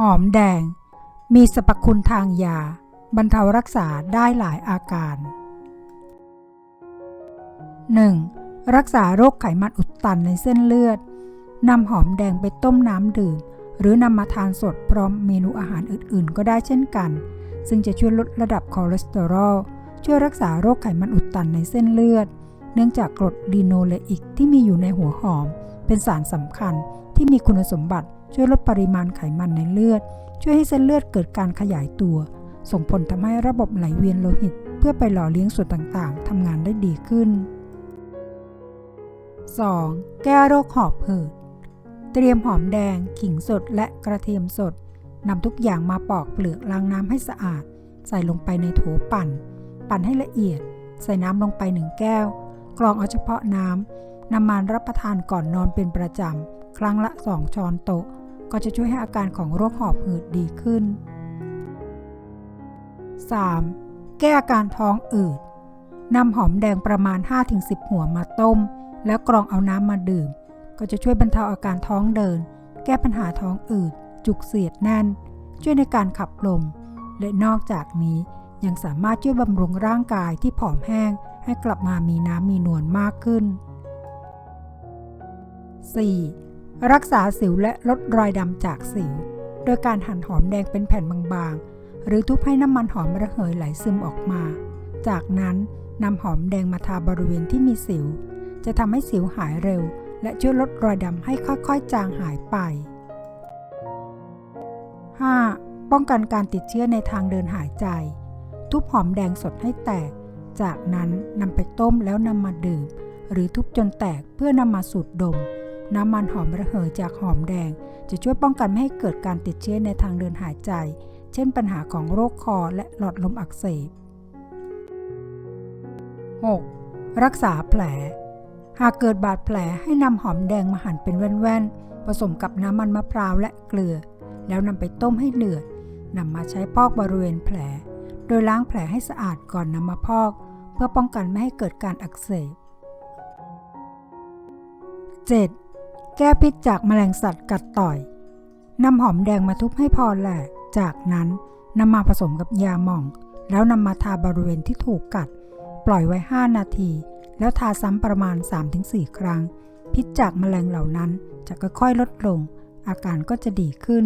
หอมแดง มีสรรพคุณทางยา บรรเทารักษาได้หลายอาการ 1. รักษาโรคไขมันอุดตันในเส้นเลือดนำหอมแดงไปต้มน้ำดื่ม หรือนำมาทานสดพร้อมเมนูอาหารอื่น ๆ ก็ได้เช่นกัน ซึ่งจะช่วยลดระดับคอเลสเตอรอลช่วยรักษาโรคไขมันอุดตันในเส้นเลือด เนื่องจากกรดลีโนเลอิกที่มีอยู่ในหัวหอม เป็นสารสำคัญที่มีคุณสมบัติช่วยลดปริมาณไขมันในเลือด ช่วยให้เส้นเลือดเกิดการขยายตัว ส่งผลทำให้ระบบไหลเวียนโลหิต เพื่อไปหล่อเลี้ยงส่วนต่างๆทำงานได้ดีขึ้น 2. แก้โรคหอบหืด เตรียมหอมแดง ขิงสด และกระเทียมสดนำทุกอย่างมาปอกเปลือกล้างน้ำให้สะอาด ใส่ลงไปในโถปั่น ปั่นให้ละเอียด ใส่น้ำลงไปหนึ่งแก้ว กรองเอาเฉพาะน้ำนำมารับประทานก่อนนอนเป็นประจำ ครั้งละ 2 ช้อนโต๊ะ ก็จะช่วยให้อาการของโรคหอบหืดดีขึ้น 3. แก้อาการท้องอืดนำหอมแดงประมาณ 5-10 หัวมาต้ม แล้วกรองเอาน้ำมาดื่ม ก็จะช่วยบรรเทาอาการท้องเดิน แก้ปัญหาท้องอืด จุกเสียดแน่น ช่วยในการขับลม และนอกจากนี้ยังสามารถช่วยบำรุงร่างกายที่ผอมแห้ง ให้กลับมามีน้ำมีนวลมากขึ้น 4. รักษาสิวและลดรอยดำจากสิว โดยการหั่นหอมแดงเป็นแผ่นบางๆ หรือทุบให้น้ำมันหอมระเหยไหลซึมออกมา จากนั้นนำหอมแดงมาทาบริเวณที่มีสิว จะทำให้สิวหายเร็ว และช่วยลดรอยดำให้ค่อยๆ จางหายไป 5. ป้องกันการติดเชื้อในทางเดินหายใจ ทุบหอมแดงสดให้แตก จากนั้นนำไปต้มแล้วนำมาดื่ม หรือทุบจนแตกเพื่อนำมาสูดดม น้ำมันหอมระเหยจากหอมแดง จะช่วยป้องกันไม่ให้เกิดการติดเชื้อในทางเดินหายใจ เช่นปัญหาของโรคคอและหลอดลมอักเสบ 6. รักษาแผล หากเกิดบาดแผลให้นำหอมแดงมาหั่นเป็นแว่นๆ ผสมกับน้ำมันมะพร้าวและเกลือ แล้วนำไปต้มให้เดือดนำมาใช้พอกบริเวณแผล โดยล้างแผลให้สะอาดก่อนนำมาพอก เพื่อป้องกันไม่ให้เกิดการอักเสบ 7. แก้พิษจากแมลงสัตว์กัดต่อยนำหอมแดงมาทุบให้พอแหลก จากนั้นนำมาผสมกับยาหม่อง แล้วนำมาทาบริเวณที่ถูกกัด ปล่อยไว้ 5 นาที แล้วทาซ้ำประมาณ 3-4 ครั้ง พิษจากแมลงเหล่านั้นจะค่อยๆลดลง อาการก็จะดีขึ้น